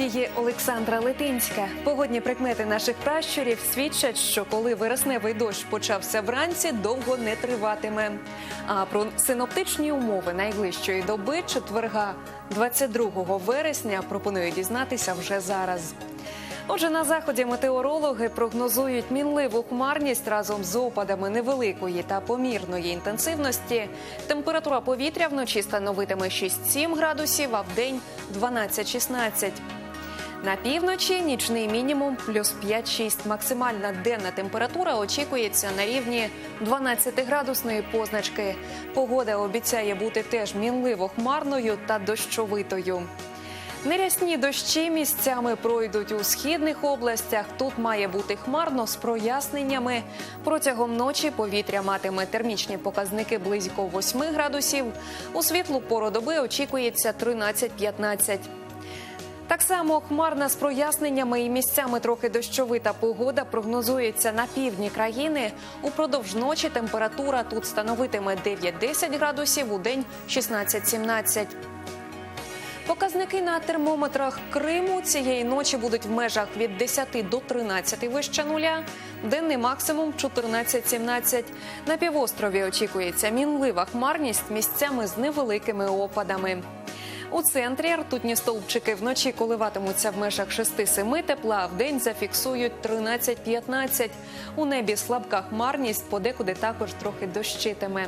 в студії Олександра Летинська. Погодні прикмети наших пращурів свідчать, що коли вересневий дощ почався вранці, довго не триватиме. А про синоптичні умови найближчої доби четверга, 22 вересня, пропоную дізнатися вже зараз. Отже, на заході метеорологи прогнозують мінливу хмарність разом з опадами невеликої та помірної інтенсивності. Температура повітря вночі становитиме 6-7 градусів, а вдень 12-16. На півночі нічний мінімум плюс 5-6. Максимальна денна температура очікується на рівні 12-градусної позначки. Погода обіцяє бути теж мінливо хмарною та дощовитою. Нерясні дощі місцями пройдуть у східних областях. Тут має бути хмарно з проясненнями. Протягом ночі повітря матиме термічні показники близько 8 градусів. У світлу пору доби очікується 13-15. Так само хмарна з проясненнями і місцями трохи дощовита погода прогнозується на півдні країни. Упродовж ночі температура тут становитиме 9-10 градусів, у день 16-17. Показники на термометрах Криму цієї ночі будуть в межах від 10 до 13 вище нуля. Денний максимум 14-17. На півострові очікується мінлива хмарність місцями з невеликими опадами. У центрі ртутні стовпчики вночі коливатимуться в межах 6-7 тепла, в день зафіксують 13-15. У небі слабка хмарність, подекуди також трохи дощитиме.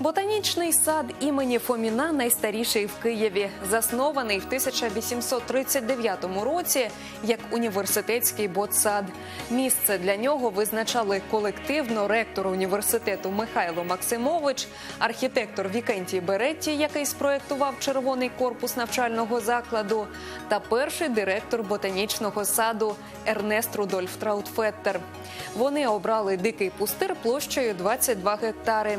Ботанічний сад імені Фоміна найстаріший в Києві, заснований в 1839 році як університетський ботсад. Місце для нього визначали колективно ректор університету Михайло Максимович, архітектор Вікентій Беретті, який спроектував червоний корпус навчального закладу, та перший директор ботанічного саду Ернест Рудольф Траутфеттер. Вони обрали дикий пустир площею 22 гектари.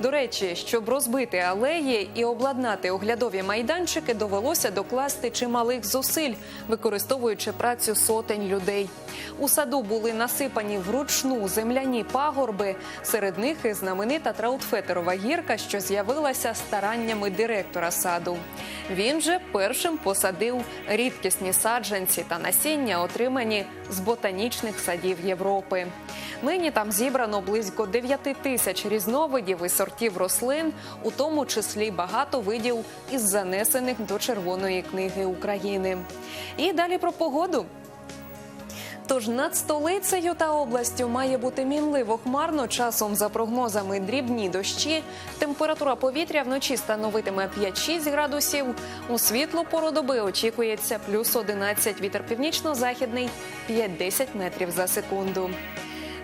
До речі, щоб розбити алеї і обладнати оглядові майданчики, довелося докласти чималих зусиль, використовуючи працю сотень людей. У саду були насипані вручну земляні пагорби. Серед них і знаменита Траутфетерова гірка, що з'явилася стараннями директора саду. Він же першим посадив рідкісні саджанці та насіння, отримані з ботанічних садів Європи. Нині там зібрано близько 9 тисяч різновидів і сортів рослин, у тому числі багато видів із занесених до Червоної книги України. І далі про погоду. Тож над столицею та областю має бути мінливо хмарно. Часом за прогнозами дрібні дощі. Температура повітря вночі становитиме 5-6 градусів. У світлу пору доби очікується плюс 11. Вітер північно-західний 5-10 метрів за секунду.